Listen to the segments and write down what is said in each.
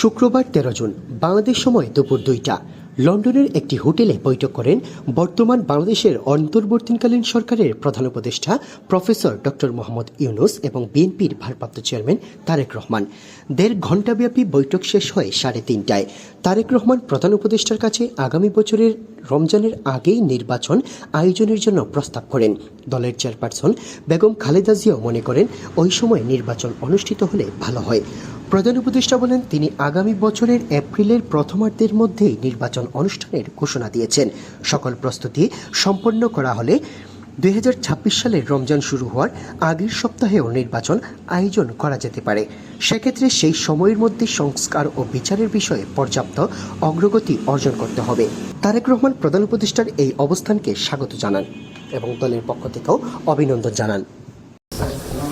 শুক্রবার তেরো জুন, বাংলাদেশ সময় দুপুর দুইটা। লন্ডনের একটি হোটেলে বৈঠক করেন বর্তমান বাংলাদেশের অন্তর্বর্তীকালীন সরকারের প্রধান উপদেষ্টা প্রফেসর ডক্টর মোহাম্মদ ইউনুস এবং বিএনপির ভারপ্রাপ্ত চেয়ারম্যান তারেক রহমান। দেড় ঘণ্টাব্যাপী বৈঠক শেষ হয় সাড়ে তিনটায়। তারেক রহমান প্রধান উপদেষ্টার কাছে আগামী বছরের রমজানের আগেই নির্বাচন আয়োজনের জন্য প্রস্তাব করেন। দলের চেয়ারপারসন বেগম খালেদা জিয়াও মনে করেন, ওই সময় নির্বাচন অনুষ্ঠিত হলে ভালো হয়। প্রধান উপদেষ্টা বলেন, তিনি আগামী বছরের এপ্রিলের প্রথমার্ধের মধ্যেই নির্বাচন অনুষ্ঠানের ঘোষণা দিয়েছেন। সকল প্রস্তুতি সম্পন্ন করা হলে দুই সালের রমজান শুরু হওয়ার আগের সপ্তাহেও নির্বাচন আয়োজন করা যেতে পারে। সেক্ষেত্রে সেই সময়ের মধ্যে সংস্কার ও বিচারের বিষয়ে পর্যাপ্ত অগ্রগতি অর্জন করতে হবে। তারেক রহমান, প্রধান উপদেষ্টার এই অবস্থানকে স্বাগত জানান এবং দলের পক্ষ থেকেও অভিনন্দন জানান.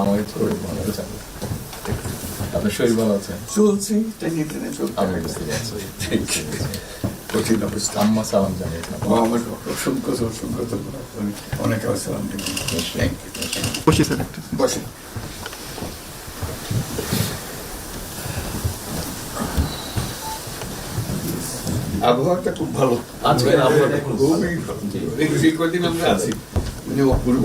আমার শরীর ভালো আছে আপনার শরীর ভালো আছে? চলছি টেনে টেনে চলতে আমি বুঝতে পারছি। কঠিন অবস্থা। আম্মা সালাম জানিয়েছেন আমার অসংখ্য অসংখ্য অনেক ইউ বসি স্যার। একটা বসে। আবহাওয়াটা খুব ভালো। আজকের আবহাওয়াটা খুবই ভালো। এই এই কদিন আমরা আছি। অপূর্ব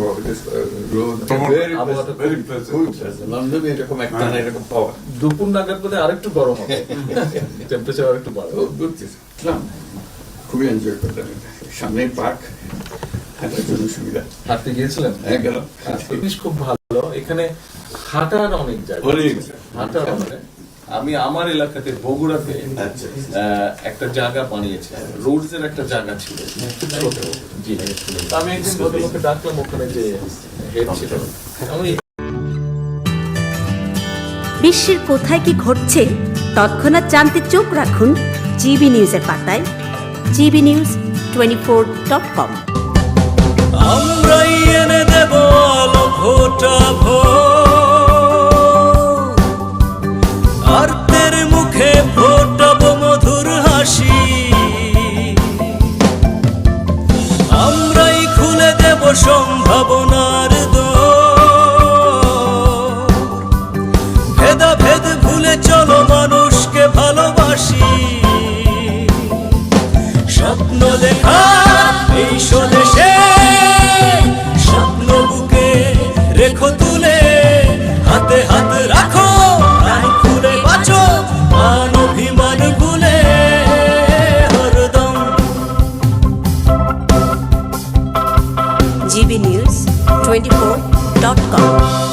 লন্ডনে এরকম এরকম পাওয়া দুপুর নাগাদ বোধ আরেকটু গরম হবে। টেম্পারেচার আরেকটু বাড়বে। খুবই এনজয় করলাম সামনে পার্ক হাঁটার জন্য সুবিধা। হাঁটতে গিয়েছিলেন? হ্যাঁ গেলাম। খুব ভালো। এখানে হাঁটার অনেক জায়গা হাঁটার অনেক। আমি আমার এলাকাতে বগুড়াতে আচ্ছা। একটা জায়গা বানিয়েছে। রোডস এর একটা জায়গা ছিল। জি। আমি একদিন ভদ্রলোককে ডাকলাম ওখানে যে হেড ছিল। আমি বিশ্বের কোথায় কি ঘটছে তৎক্ষণাৎ জানতে চোখ রাখুন জিবি নিউজের পাতায় GB News twenty four dot com আমরাই এনে দেব আলো TVNews24.com.